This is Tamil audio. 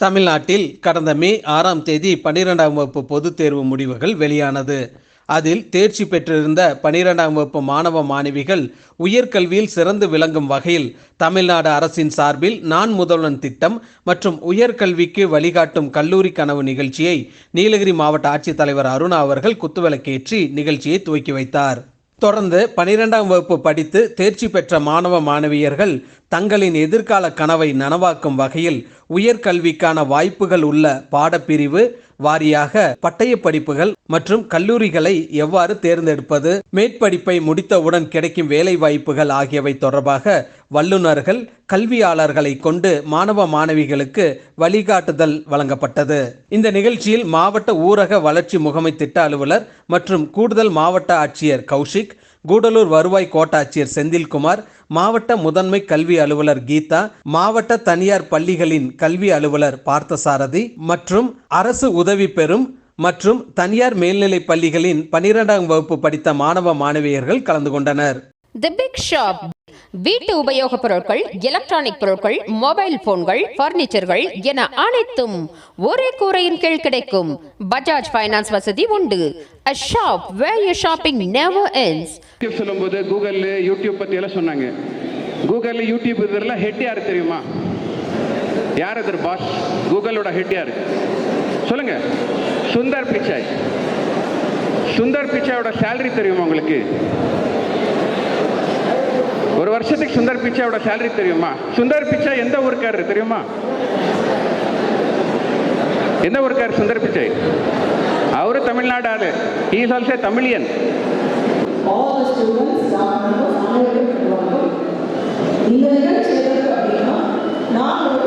தமிழ்நாட்டில் கடந்த மே ஆறாம் தேதி பன்னிரெண்டாம் வகுப்பு பொதுத் தேர்வு முடிவுகள் வெளியானது. அதில் தேர்ச்சி பெற்றிருந்த பனிரெண்டாம் வகுப்பு மாணவ மாணவிகள் உயர்கல்வியில் சிறந்து விளங்கும் வகையில் தமிழ்நாடு அரசின் சார்பில் நான் முதல்வன் திட்டம் மற்றும் உயர்கல்விக்கு வழிகாட்டும் கல்லூரி கனவு நிகழ்ச்சியை நீலகிரி மாவட்ட ஆட்சித்தலைவர் அருணா அவர்கள் குத்துவிளக்கேற்றி நிகழ்ச்சியை துவக்கி வைத்தார். தொடர்ந்து பனிரெண்டாம் வகுப்பு படித்து தேர்ச்சி பெற்ற மாணவ மாணவியர்கள் தங்களின் எதிர்கால கனவை நனவாக்கும் வகையில் உயர்கல்விக்கான வாய்ப்புகள் உள்ள பாடப்பிரிவு வாரியாக பட்டய படிப்புகள் மற்றும் கல்லூரிகளை எவ்வாறு தேர்ந்தெடுப்பது மேற்படிப்பை முடித்தவுடன் கிடைக்கும் வேலை வாய்ப்புகள் ஆகியவை தொடர்பாக வல்லுநர்கள் கல்வியாளர்களை கொண்டு மாணவ மாணவிகளுக்கு வழிகாட்டுதல் வழங்கப்பட்டது. இந்த நிகழ்ச்சியில் மாவட்ட ஊரக வளர்ச்சி முகமை திட்ட அலுவலர் மற்றும் கூடுதல் மாவட்ட ஆட்சியர் கௌஷிக் கூடலூர் வருவாய் கோட்டாட்சியர் செந்தில்குமார் மாவட்ட முதன்மை கல்வி அலுவலர் கீதா மாவட்ட தனியார் பள்ளிகளின் கல்வி அலுவலர் பார்த்தசாரதி மற்றும் அரசு உதவி பெறும் மற்றும் தனியார் மேல்நிலைப் பள்ளிகளின் பனிரெண்டாம் வகுப்பு படித்த மாணவ மாணவியர்கள் கலந்து கொண்டனர். தி பிக் ஷாப் வீட்டு உபயோகப் பொருட்கள் எலக்ட்ரானிக் பொருட்கள் மொபைல் போன்கள் பர்னிச்சர்கள் என அனைத்தும் ஒரே கூரையின் கீழ் கிடைக்கும். பஜாஜ் ஃபைனான்ஸ் வசதி உண்டு. A shop where your shopping never ends. YouTube சொல்லும்போது கூகுள் யூடியூப் பற்றி எல்லாம் சொன்னாங்க. கூகுள் யூடியூப் இதெல்லாம் ஹெட் யார் தெரியுமா? யார் இது பாஸ் கூகுளோட ஹெட் யார்? சொல்லுங்க. சுந்தர் பிச்சாய் சுந்தர் பிச்சாயோட சேலரி தெரியுமா உங்களுக்கு? ஒரு வருஷத்துக்கு சுந்தர் பிச்சாயோட சேலரி தெரியுமா? சுந்தர் பிச்சாய் எந்த ஊருக்காரர் தெரியுமா? எந்த ஊருக்காரர் சுந்தர் பிச்சை? அவரு தமிழ்நாடு ஆளு இஸ் ஆல்சோ தமிழியன். இந்த நிகழ்ச்சி எதற்கு அப்படின்னா நான் ஒரு